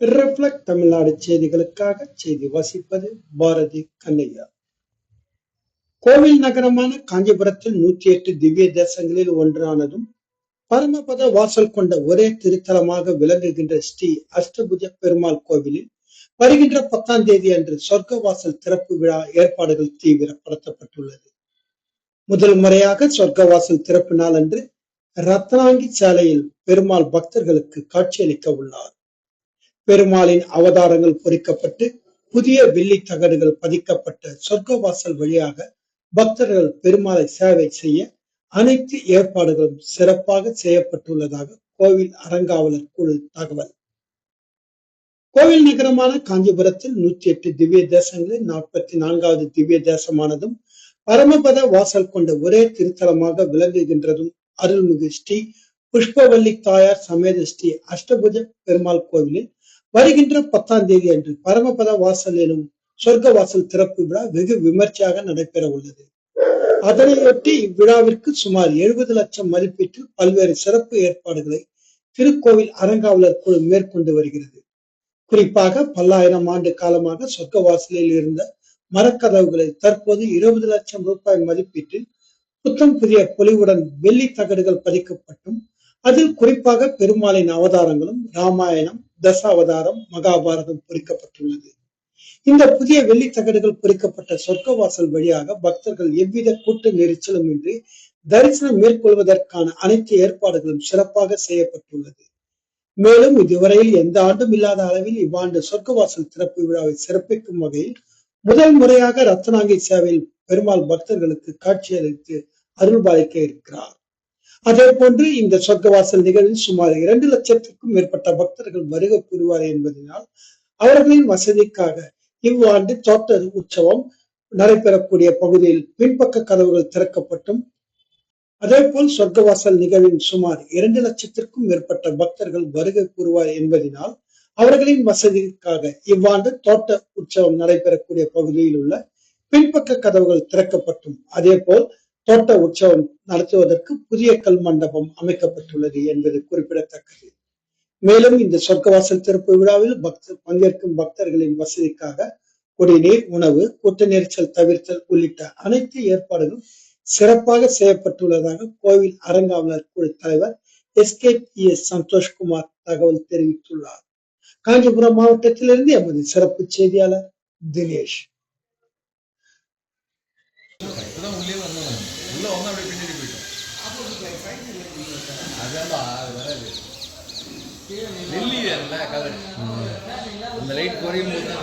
Reflect Tamil Nadu செய்திகளுக்காக செய்தி வாசிப்பது பாரதி கண்ணையா. கோவில் நகரமான காஞ்சிபுரத்தில் நூற்றி எட்டு திவ்ய தேசங்களில் ஒன்றானதும் பரமபத வாசல் கொண்ட ஒரே திருத்தலமாக விளங்குகின்ற ஸ்ரீ அஷ்டபுஜ பெருமாள் கோவிலில் வருகின்ற பத்தாம் தேதி அன்று சொர்க்க வாசல் திறப்பு விழா ஏற்பாடுகள் தீவிரப்படுத்தப்பட்டுள்ளது. முதல் முறையாக சொர்க்க வாசல் திறப்பு நாள் அன்று ரத்னாங்கி சாலையில் பெருமாள் பக்தர்களுக்கு காட்சியளிக்க உள்ளார். பெருமாளின் அவதாரங்கள் பொறிக்கப்பட்டு புதிய வெள்ளி தகடுகள் பதிக்கப்பட்ட சொர்க்கவாசல் வழியாக பக்தர்கள் பெருமாளை சேவை செய்ய அனைத்து ஏற்பாடுகளும் சிறப்பாக செய்யப்பட்டுள்ளதாக கோவில் அறங்காவலர் குழு தகவல். கோவில் நகரமான காஞ்சிபுரத்தில் நூத்தி எட்டு திவ்ய தேசங்களில் நாற்பத்தி நான்காவது திவ்ய தேசமானதும் பரமபத வாசல் கொண்ட ஒரே திருத்தலமாக விளங்குகின்றதும் அருள்மிகு ஸ்ரீ புஷ்பவல்லி தாயார் சமேத ஸ்ரீ அஷ்டபுஜ பெருமாள் கோவிலில் வருகின்ற பத்தாம் தேதி அன்று பரமபத வாசல் எனும் சொர்க்க வாசல் திறப்பு விழா வெகு விமர்சையாக நடைபெற உள்ளது. அதனையொட்டி இவ்விழாவிற்கு சுமார் எழுபது லட்சம் மதிப்பீட்டில் பல்வேறு சிறப்பு ஏற்பாடுகளை திருக்கோவில் அறங்காவலர் குழு மேற்கொண்டு வருகிறது. குறிப்பாக பல்லாயிரம் ஆண்டு காலமாக சொர்க்க வாசலில் இருந்த மரக்கதவுகளை தற்போது இருபது லட்சம் ரூபாய் மதிப்பீட்டில் புத்தம் புதிய பொலிவுடன் வெள்ளி தகடுகள் பதிக்கப்பட்டும் அதில் குறிப்பாக பெருமாளின் அவதாரங்களும் ராமாயணம் தசாவதாரம் மகாபாரதம் பொறிக்கப்பட்டுள்ளது. இந்த புதிய வெள்ளி தகடுகள் பொறிக்கப்பட்ட சொர்க்கவாசல் வழியாக பக்தர்கள் எவ்வித கூட்ட நெரிச்சலும் இன்றி தரிசனம் மேற்கொள்வதற்கான அனைத்து ஏற்பாடுகளும் சிறப்பாக செய்யப்பட்டுள்ளது. மேலும் இதுவரையில் எந்த ஆண்டும் இல்லாத அளவில் இவ்வாண்டு சொர்க்கவாசல் திறப்பு விழாவை சிறப்பிக்கும் வகையில் முதல் முறையாக ரத்னாங்கி சேவையில் பெருமாள் பக்தர்களுக்கு காட்சியளித்து அருள்பாலிக்க இருக்கிறார். அதே போன்று இந்த சொர்க்கவாசல் நிகழ்வில் சுமார் இரண்டு லட்சத்திற்கும் மேற்பட்ட பக்தர்கள் வருகை புரிவார் என்பதனால் அவர்களின் வசதிக்காக இவ்வாண்டு தோட்ட உற்சவம் நடைபெறக்கூடிய பகுதியில் பின்பக்க கதவுகள் திறக்கப்பட்டும். அதே போல் சொர்க்கவாசல் நிகழ்வின் சுமார் இரண்டு லட்சத்திற்கும் மேற்பட்ட பக்தர்கள் வருகை கூறுவார் என்பதனால் அவர்களின் வசதிக்காக இவ்வாண்டு தோட்ட உற்சவம் நடைபெறக்கூடிய பகுதியில் உள்ள பின்பக்க கதவுகள் திறக்கப்பட்டும். அதே போல் தோட்ட உற்சவம் நடத்துவதற்கு புதிய கல் மண்டபம் அமைக்கப்பட்டுள்ளது என்பது குறிப்பிடத்தக்கது. மேலும் இந்த சொர்க்கவாசல் திறப்பு விழாவில் பக்தர் பங்கேற்கும் பக்தர்களின் வசதிக்காக குடிநீர் உணவு கூட்ட நெரிசல் தவிர்த்தல் உள்ளிட்ட அனைத்து ஏற்பாடுகளும் சிறப்பாக செய்யப்பட்டுள்ளதாக கோவில் அறங்காவலர் குழு தலைவர் S. K. P. S. Santhoshkumar தகவல் தெரிவித்துள்ளார். காஞ்சிபுரம் மாவட்டத்திலிருந்து எமது சிறப்பு செய்தியாளர் தினேஷ் இப்பதான் உள்ளே வந்தோம் உள்ள வந்து அப்படியே பின்னாடி போயிட்டோம். அதான்டா அது வராது. நெல்லி வேறல கலர். இந்த லைட் குறையும் போது தான்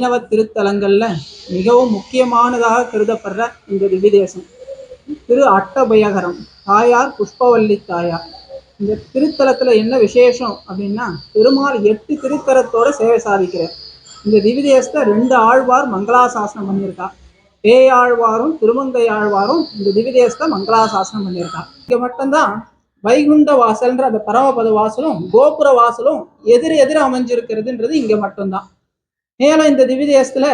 வைணவ திருத்தலங்கள்ல மிகவும் முக்கியமானதாக கருதப்படுற இந்த திவ்யதேசம். திரு அட்டபயகரம் தாயார் புஷ்பவல்லி தாயார். இந்த திருத்தலத்துல என்ன விசேஷம் அப்படின்னா பெருமாள் எட்டு திருத்தலத்தோடு சேவை சாதிக்கிறார். இந்த திவ்யதேசத்தை ரெண்டு ஆழ்வார் மங்களாசாசனம் பண்ணியிருக்கா. பேயாழ்வாரும் திருமங்கை ஆழ்வாரும் இந்த திவ்யதேசத்தை மங்களாசாசனம் பண்ணியிருக்கா. இங்க மட்டும்தான் வைகுண்ட வாசல்ன்ற அந்த பரமபத வாசலும் கோபுர வாசலும் எதிர் எதிர் அமைஞ்சிருக்கிறதுன்றது இங்க மட்டும்தான். மேலும் இந்த திவ்யதேசத்துல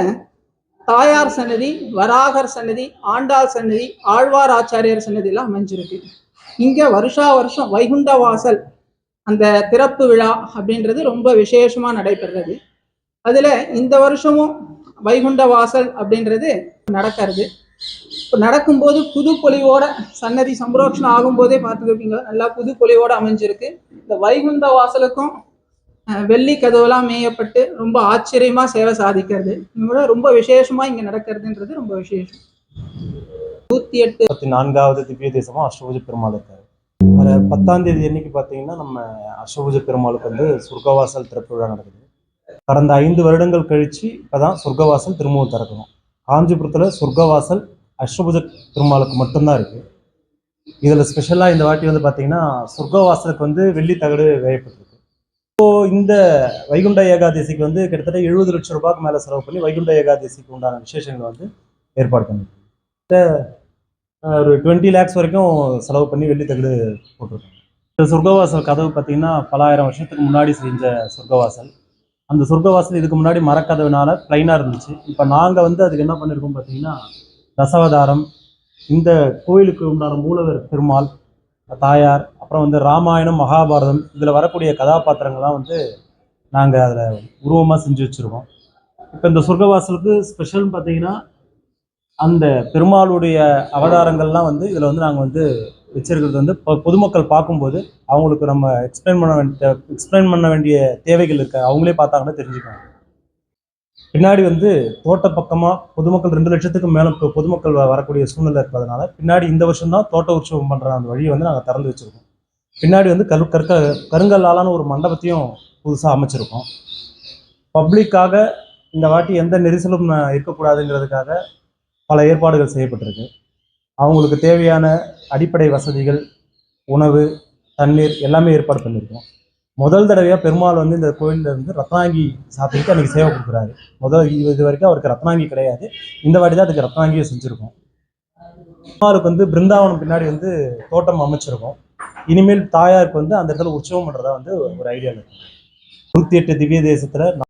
தாயார் சன்னதி வராகர் சன்னதி ஆண்டாள் சன்னதி ஆழ்வார் ஆச்சாரியர் சன்னதி எல்லாம் அமைஞ்சிருக்கு. இங்க வருஷா வருஷம் வைகுண்ட வாசல் அந்த திறப்பு விழா அப்படின்றது ரொம்ப விசேஷமா நடைபெறுறது. அதுல இந்த வருஷமும் வைகுண்ட வாசல் அப்படின்றது நடக்கிறது. இப்போ நடக்கும்போது புது பொலிவோட சன்னதி சம்பரோக்ஷணம் ஆகும்போதே பார்த்துருப்பீங்க. நல்லா புது பொலிவோட அமைஞ்சிருக்கு. இந்த வைகுந்த வாசலுக்கும் வெள்ளி கதவுலாம் மேயப்பட்டு ரொம்ப ஆச்சரியமா சேவை சாதிக்கிறது. ரொம்ப விசேஷமா இங்க நடக்கிறதுன்றது ரொம்ப விசேஷம். நூத்தி எட்டு நான்காவது திவ்ய தேசமா அஷ்டபுஜ பெருமாள் இருக்காரு. வர பத்தாம் தேதி அன்னைக்கு பார்த்தீங்கன்னா நம்ம அஷ்டபுஜ பெருமாளுக்கு வந்து சொர்க்கவாசல் திறப்பு விழா நடக்குது. கடந்த ஐந்து வருடங்கள் கழிச்சு இப்பதான் சொர்க்கவாசல் திரும்பவும் திறக்கணும். காஞ்சிபுரத்தில் சொர்க்கவாசல் அஷ்டபுஜ பெருமாளுக்கு மட்டும்தான் இருக்கு. இதில் ஸ்பெஷலாக இந்த வாட்டி வந்து பார்த்தீங்கன்னா சொர்க்கவாசலுக்கு வந்து வெள்ளி தகடு வேயப்பட்டிருக்கு. இப்போ இந்த வைகுண்ட ஏகாதசிக்கு வந்து கிட்டத்தட்ட எழுபது லட்சம் ரூபாய்க்கு மேலே செலவு பண்ணி வைகுண்ட ஏகாதசிக்கு உண்டான விசேஷங்களை வந்து ஏற்பாடு பண்ணிருக்காங்க ஒரு டுவெண்ட்டி லேக்ஸ் வரைக்கும் செலவு பண்ணி வெள்ளி தகடு போட்டிருக்காங்க. இந்த சொர்க்கவாசல் கதவு பார்த்தீங்கன்னா பலாயிரம் வருஷத்துக்கு முன்னாடி செஞ்ச சொர்க்கவாசல். அந்த சொர்க்கவாசல் இதுக்கு முன்னாடி மரக்கதவுனால பிளைனாக இருந்துச்சு. இப்போ நாங்கள் வந்து அதுக்கு என்ன பண்ணியிருக்கோம் பார்த்தீங்கன்னா தசவதாரம் இந்த கோயிலுக்கு உண்டான மூலவர் பெருமாள் தாயார் அப்புறம் வந்து ராமாயணம் மகாபாரதம் இதில் வரக்கூடிய கதாபாத்திரங்கள்லாம் வந்து நாங்கள் அதில் உருவமாக செஞ்சு வச்சுருக்கோம். இப்போ இந்த சொர்க்கவாசலுக்கு ஸ்பெஷல்னு பார்த்தீங்கன்னா அந்த பெருமாளுடைய அவதாரங்கள்லாம் வந்து இதில் வந்து நாங்கள் வந்து வச்சிருக்கிறது வந்து பொதுமக்கள் பார்க்கும்போது அவங்களுக்கு நம்ம எக்ஸ்பிளைன் பண்ண வேண்டிய எக்ஸ்பிளைன் பண்ண வேண்டிய தேவைகள் இருக்க. அவங்களே பார்த்தாங்கன்னா தெரிஞ்சுக்குவாங்க பின்னாடி வந்து தோட்ட பக்கமாக பொதுமக்கள் ரெண்டு லட்சத்துக்கு மேலே பொதுமக்கள் வரக்கூடிய சூழ்நிலை இருப்பதனால பின்னாடி இந்த வருஷம் தான் தோட்ட உற்சவம் பண்ணுற அந்த வழியை வந்து நாங்கள் திறந்து வச்சுருக்கோம். பின்னாடி வந்து கரு கற்க கருங்கல்லாலான ஒரு மண்டபத்தையும் புதுசாக அமைச்சிருக்கோம். பப்ளிக்காக இந்த வாட்டி எந்த நெரிசலும் இருக்கக்கூடாதுங்கிறதுக்காக பல ஏற்பாடுகள் செய்யப்பட்டிருக்கு. அவங்களுக்கு தேவையான அடிப்படை வசதிகள் உணவு தண்ணீர் எல்லாமே ஏற்பாடு பண்ணியிருக்கோம் முதல் தடவையாக பெருமாள் வந்து இந்த கோயிலில் இருந்து ரத்னாங்கி சாப்பிட்டு அன்றைக்கி சேவை கொடுக்குறாரு. முதல் இது இது வரைக்கும் அவருக்கு ரத்னாங்கி கிடையாது. இந்த வாட்டி தான் அதுக்கு ரத்னாங்கியை செஞ்சுருக்கோம். பெருமாளுக்கு வந்து பிருந்தாவனம் பின்னாடி வந்து தோட்டம் அமைச்சிருக்கோம். இனிமேல் தாயாருக்கு வந்து அந்த இடத்துல உற்சவம் பண்ணுறதா வந்து ஒரு ஐடியாவில் இருக்கு. நூற்றி எட்டு திவ்ய தேசத்தில்